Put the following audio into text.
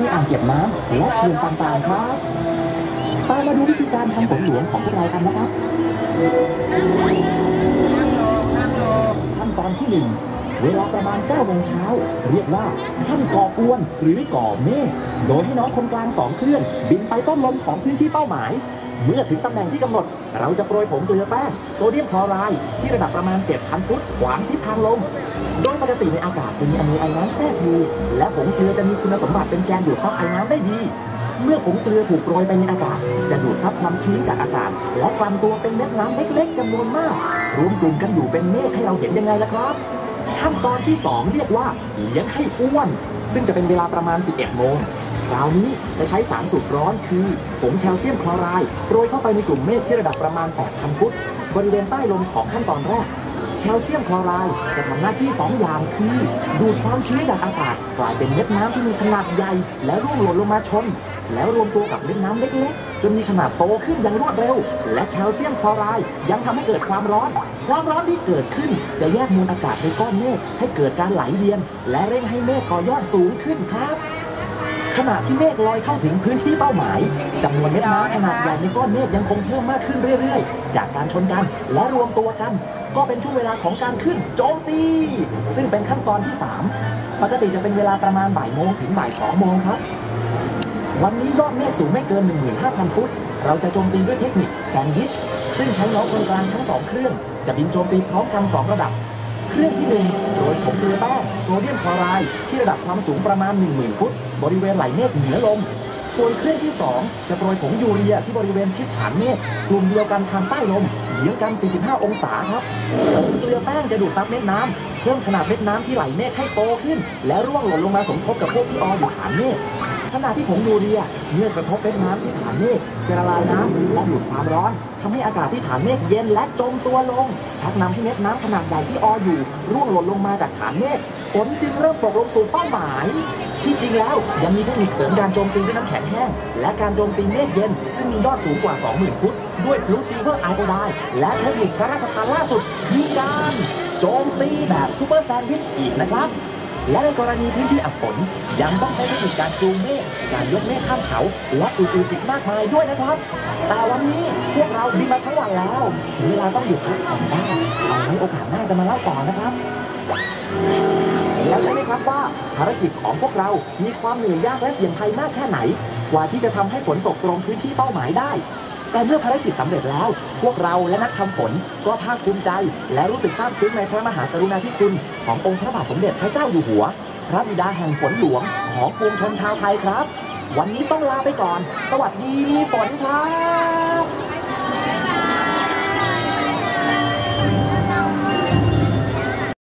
ในอ่างเก็บน้ำและเขื่อนต่างๆครับตามมาดูวิธีการทำฝนหลวงของพวกเรากันนะครับขั้นตอนที่หนึ่งเวลาประมาณ9โมงเช้าเรียกว่าขั้นก่อกวนหรือก่อเมฆโดยให้น้องคนกลางสองเครื่อง บินไปต้นลมของพื้นที่เป้าหมาย เมื่อถึงตำแหน่งที่กำหนด เราจะโปรยผงเกลือแป้งโซเดียมคลอไรด์ที่ระดับประมาณ 7,000 ฟุตขวางทิศทางลม โดยปกติในอากาศจะมีอนุไอน้ำแทรกอยู่ และผงเกลือจะมีคุณสมบัติเป็นแกนดูดซับไอน้ำได้ดี เมื่อผงเกลือถูกโปรยไปในอากาศ จะดูดซับความชื้นจากอากาศ และกลั่นตัวเป็นเม็ดน้ำเล็กๆจำนวนมาก รวมกลุ่มกันอยู่เป็นเมฆให้เราเห็นยังไงล่ะครับขั้นตอนที่ 2 เรียกว่าเลี้ยงให้อ้วน ซึ่งจะเป็นเวลาประมาณ 11 โมง คราวนี้จะใช้สารสูตรร้อนคือผงแคลเซียมคลอไรด์โรยเข้าไปในกลุ่มเมฆที่ระดับประมาณ 8,000 ฟุต บริเวณใต้ลมของขั้นตอนแรก แคลเซียมคลอไรด์จะทำหน้าที่ 2 อย่างคือ ดูดความชื้นจากอากาศ กลายเป็นเม็ดน้ำที่มีขนาดใหญ่ และร่วงหล่นลงมาชน แล้วรวมตัวกับเม็ดน้ำเล็กๆ จนมีขนาดโตขึ้นอย่างรวดเร็ว และแคลเซียมคลอไรด์ยังทำให้เกิดความร้อน ความร้อนที่เกิดขึ้น จะแยกมวลอากาศในก้อนเมฆให้เกิดการไหลเวียน และเร่งให้เมฆก่อยอดสูงขึ้นครับ ขณะที่เมฆลอยเข้าถึงพื้นที่เป้าหมายจำนวนเม็ดน้ำขนาดใหญ่ในก้อนเมฆยังคงเพิ่มมากขึ้นเรื่อยๆ จากการชนกันและรวมตัวกัน ก็เป็นช่วงเวลาของการขึ้นโจมตี ซึ่งเป็นขั้นตอนที่ 3 ปกติจะเป็นเวลาประมาณบ่ายโมงถึงบ่ายสองโมงครับ วันนี้ยอดเมฆสูงไม่เกิน 15,000 ฟุต เราจะโจมตีด้วยเทคนิคแซนด์วิชซึ่งใช้น้องคนกลางทั้งสองเครื่อง จะบินโจมตีพร้อมกัน2ระดับ เครื่องที่1โดยผงเกลือแป้งโซ เดียมคลอไรด์ที่ระดับความสูงประมาณ 10,000 ฟุต บริเวณไหลเมฆเหนือลม ส่วนเครื่องที่ 2 จะโปรยผงยูเรียที่บริเวณชิดฐานเมฆกลุ่มเดียวกันทางใต้ลมเยื้องกัน 45 องศาครับผงเกลือแป้งจะดูดซับเม็ดน้ำเพิ่มขนาดเม็ดน้ำที่ไหลเมฆให้โตขึ้น และร่วงหล่นลงมาสมทบกับพวกที่อออยู่ฐานเมฆ ขณะที่ผงยูเรียเมื่อกระทบเม็ดน้ำที่ฐานเมฆจะละลายน้ำและดูดความร้อนทำให้อากาศที่ฐานเมฆเย็นและจมตัวลง ชักนำให้เม็ดน้ำขนาดใหญ่ที่อออยู่ ร่วงหล่นลงมาจากฐานเมฆฝนจึงเริ่มตกลงสู่เป้าหมาย ที่จริงแล้วยังมีเทคนิคเสริมการโจมตีด้วยน้ำแข็งแห้ง และการโจมตีเมฆเย็น ซึ่งมียอดสูงกว่า 20,000 ฟุต ด้วยพลุซีเวอร์ไอโอไดและเทคนิคพระราชทานล่าสุดคือการโจมตีแบบซูเปอร์แซนด์วิชอีกนะครับ และในกรณีพื้นที่อับฝนยังต้องใช้เทคนิคการจูงเมฆการยกเมฆข้ามเขา และอื่นๆอีกมากมายด้วยนะครับ แต่วันนี้พวกเราบินมาทั้งวันแล้วถึงเวลาต้องหยุดพักผ่อนบ้างเอาไว้โอกาสหน้าจะมาเล่าต่อนะครับแล้วใช่ไหมครับว่าภารกิจของพวกเรา มีความเหนื่อยยากและเสี่ยงภัยมากแค่ไหน กว่าที่จะทำให้ฝนตกตรงพื้นที่เป้าหมายได้ แต่เมื่อภารกิจสำเร็จแล้ว พวกเราและนักทำฝนก็ภาคภูมิใจ และรู้สึกซาบซึ้งในพระมหากรุณาธิคุณขององค์พระบาทสมเด็จพระเจ้าอยู่หัว พระบิดาแห่งฝนหลวงของปวงชนชาวไทยครับ วันนี้ต้องลาไปก่อน สวัสดีมีฝนครับ